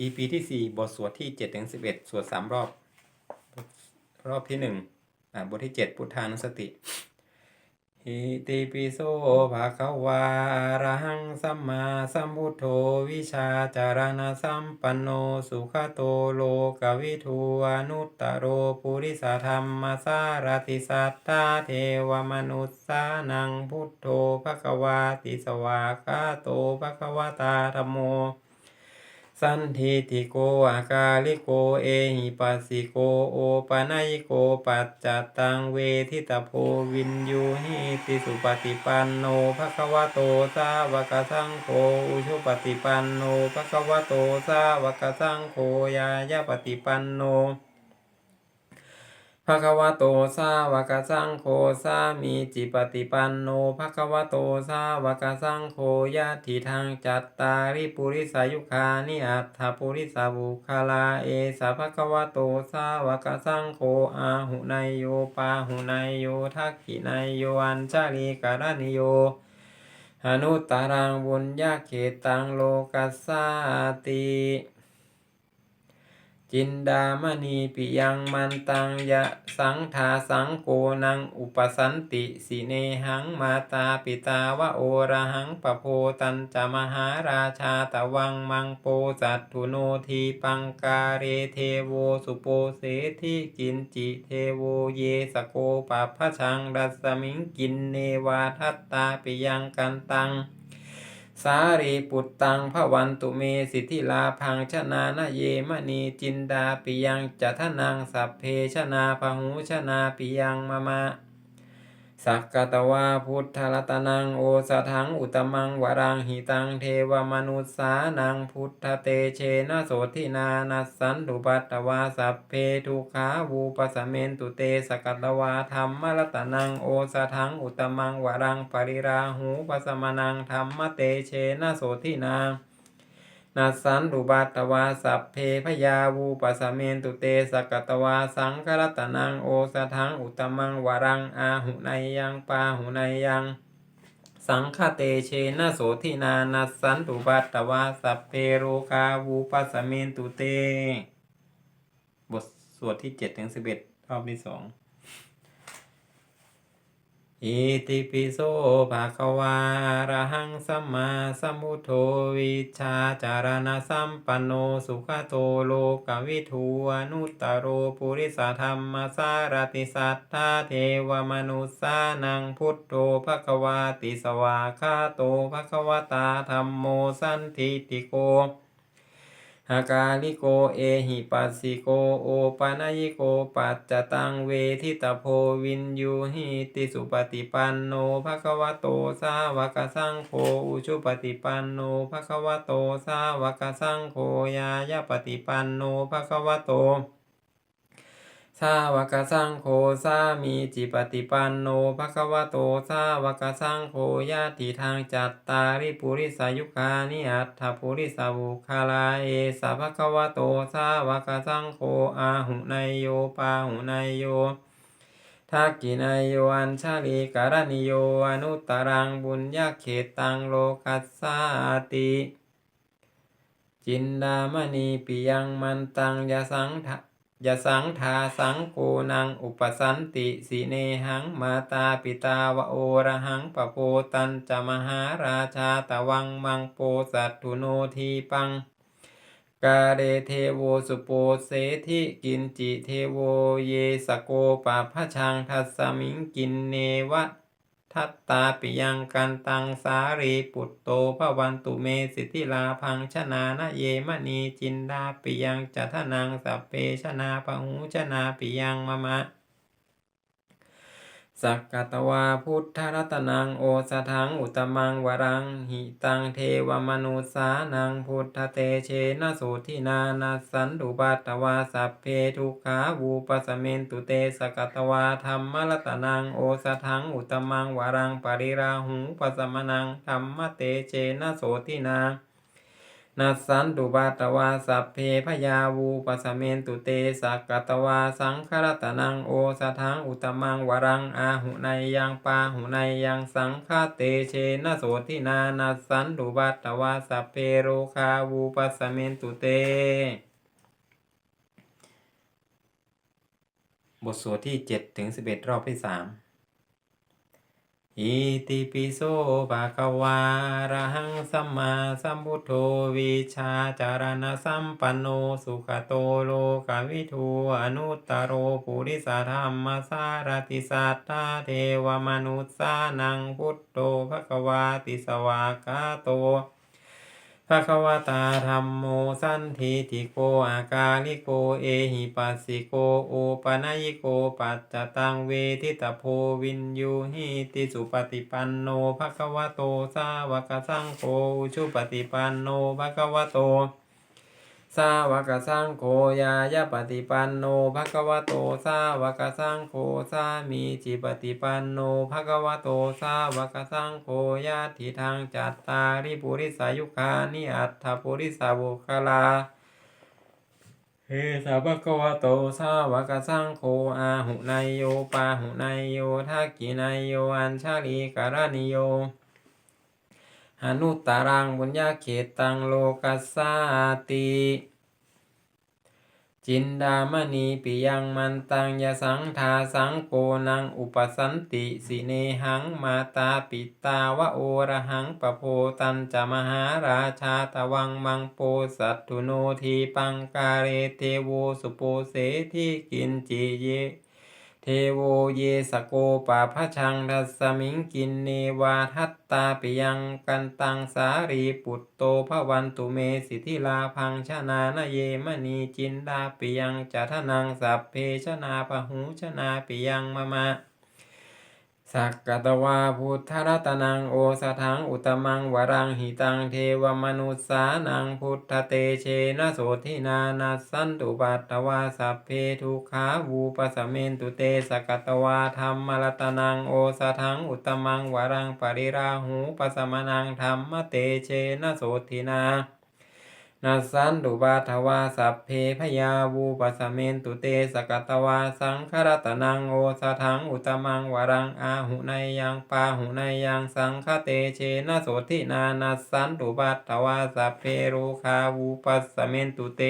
EP ที่ 4 บทสวดที่7ถึง11 สวด 3 รอบ รอบที่ 1 อ่าบทที่ 7 พุทธานุสติอิติปิโสภะคะวาระหังสัมมาสัมพุทโธวิชาจารณสัมปันโนสุขโตโลกวิทูอนุตตโรปุริสธรรมสารติสัทธาเทวมนุสสานังพุทโธภะคะวาติสวากาโตภะคะวตาธัมโม สันทิติโกอากาลิโกเอหิปัสสิโกโอปะนายโกปัจจัตตังเวทิตาโพวินยูหิติสุปฏิปันโนภะคะวะโตสาวกสังโฆอุชุปฏิปันโนภะคะวะโตสาวกสังโฆยายาปฏิปันโน ภะคะวะโตสาวกสังโฆสามีจิปฏิปันโนภะคะวะโตสาวกสังโฆญาติทางจัตตาริปุริสายุคานิอัตถปุริสาบุคาลาเอสภะคะวะโตสาวกสังโฆอาหุนายโยปาหุนายโยทักขินายโยอัญชาลีการณิโยอนุตตรังบุญญาเขตังโลกัสสาติ จินดามณีปิยังมันตังยะสังทาสังโกนังอุปสันติสิเนหังมาตาปิตาวะโอระหังปะโพตันจะมหาราชาตะวังมังโปจัตถุโนทีปังกาเรเทโวสุโปเสทิกินจิเทโวเยสโกปัพพชังรัสมิงกินเนวาทัตตาปิยังกันตัง สารีปุตตังพระวันตุเมสิทธิลาพังชนานะเยมณีจินดาปิยังจัทนังสัพเพชนาพหูชนาปิยังมะมะ สักกตวาพุทธรัตนังโอสถังอุตมังวรังหิตังเทวมนุสสานังพุทธเตเชนะโสทินานัสสันตุปัตตวาสัพเพทุขาวูปสเมนตุเตสกตวาธรรมรัตนังโอสถังอุตมังวรังปริราหูปสมนังธรรมเตเชนะโสทินา นัสสันตุบัตตวาสัพเพพยาวูปัสสเมนตุเตสกตวาสังครัตนังโอสถังอุตมังวรังอาหุนายยังปาหุนายยัง สังฆเตเชนะโสทินานัสสันตุบัตตวาสัพเพโรคาวูปัสสเมนตุเต บทสวดที่7ถึง11รอบที่สอง อิติปิโสภะคะวาอะระหังสัมมาสัมพุทโธวิชาจารณสัมปันโนสุขโตโลกวิทูอนุตตโรปุริสธรรมสารติสัทธาเทวมนุสสานังพุทโธภะคะวาติสวาคาโตภะคะวตาธัมโมสันทิติโก อากาลิโกเอหิปัสสิโกโอปะนยิโกปัจจตังเวทิตาโพวินยูหิติสุปฏิปันโนภะคะวะโตสาวกสังโฆอุชุปฏิปันโนภะคะวะโตสาวกสังโฆยายาปฏิปันโนภะคะวะโต สาวกสังโฆสามีจิปฏิปันโนภะคะวะโตสาวกสังโฆญาติทางจัตตาริปุริสายุคานิอัตถปุริสาบุคาลาเอสภะคะวะโตสาวกสังโฆอาหุนายโยปาหุนายโยทักกินายโยอัญชาลีการณิโยอนุตตรังบุญญาเขตังโลกัสสาติจินดามณีปิยังมันตังยสังทะ ยสังทาสังโกนังอุปสันติสิเนหังมาตาปิตาวโอระหังปะโพตันจะมหาราชาตะวังมังโปสัตถุโนทีปังกาเรเทโวสุโปเสทิกินจิเทโวเยสโกปะพะชังทัสมิงกินเนวะ ทัตตาปิยังกันตังสารีปุตโตพระวันตุเมสิทธิลาพังชนานะเยมณีจินดาปิยังจัทนังสัพเพชนาปหูชนาปิยังมะมะ สักกตวาพุทธรัตนังโอสถังอุตมังวรังหิตังเทวมนุสานังพุทธเตเชนะโสทินานัสสันตุปัตวาสัพเพทุกขาวูปสเมนตุเตสกตวาธรรมรัตนังโอสถังอุตมังวรังปริราหุปสมนังธรรมเตเชนะโสทินาน นัสสันตุบาตวาสัพเพพยาวูปสเมนตุเตสักกตวาสังครตนังโอสทังอุตมังวรังอาหุในยังปาหุในยังสังฆเตเชนะโสทินานัสสันตุบาตวาสัพเพโรคาวูปสเมนตุเต บทสวดที่ 7 ถึง 11 รอบที่ 3 อิติปิโสภะคะวาระหังสัมมาสัมพุทโธวิชาจารณะสัมปันโนสุขโตโลกวิทูอนุตตโรปุริสธรรมสารติสัตตาเทวมนุษสานังพุทโธภะคะวาติสวากาโต ภะคะวตาธรรมโมสันทิติโกอากาลิโกเอหิปัสสิโกโอปะนยิโกปัจจตังเวทิตาโพวินยูหิติสุปฏิปันโนภะคะวะโตสาวกสังโฆชุปฏิปันโนภะคะวะโต สาวกสังโฆยายาปฏิปันโนภะคะวะโตสาวกสังโฆสามีจิปฏิปันโนภะคะวะโตสาวกสังโฆญาติทางจัตตาริปุริสายุคานิอัตถปุริสาบุคลาเฮสาวกวะโตสาวกสังโฆอาหุนายโยปาหุนายโยทักกินายโยอัญชาลีการณิโย หานุตารังบุญญาเขตังโลกัสสาติจินดามณีปิยังมันตังยสังทาสังโกนังอุปสันติสิเนหังมาตาปิตาวะโอระหังปะโพตันจะมหาราชาตวังมังโปสัตตุโนทีปังกาเรเทโวสุโปเสทีกินจิเย เทโวเยสโกปาพชังทัสมิงกินเนวาทัตตาปิยังกันตังสารีปุตโตภวันตุเมสิทธิลาพังชนานเยมณีจินดาปิยังจัทนังสัพเพชนาปหูชนาปิยังมะมะ สักกตวาพุทธรัตนังโอสถังอุตมังวรังหิตังเทวมนุษสานังพุทธเตเชนะโสทินานัสสันตุปัตตวาสัพเพทุขาวูปสเมนตุเตสักตวาธรรมรัตนังโอสถังอุตมังวรังปริราหูปสมนังธรรมเตเชนะโสทินา นัสสันตุบาทวาสัพเพพยาวูปสเมนตุเตสกตวาสังครตนังโอสถังอุตมังวรังอาหุในยยังปาหุในยังสังคเตเชนะโสทินานัสสันตุบาทวาสัพเพโรคาวูปสเมนตุเต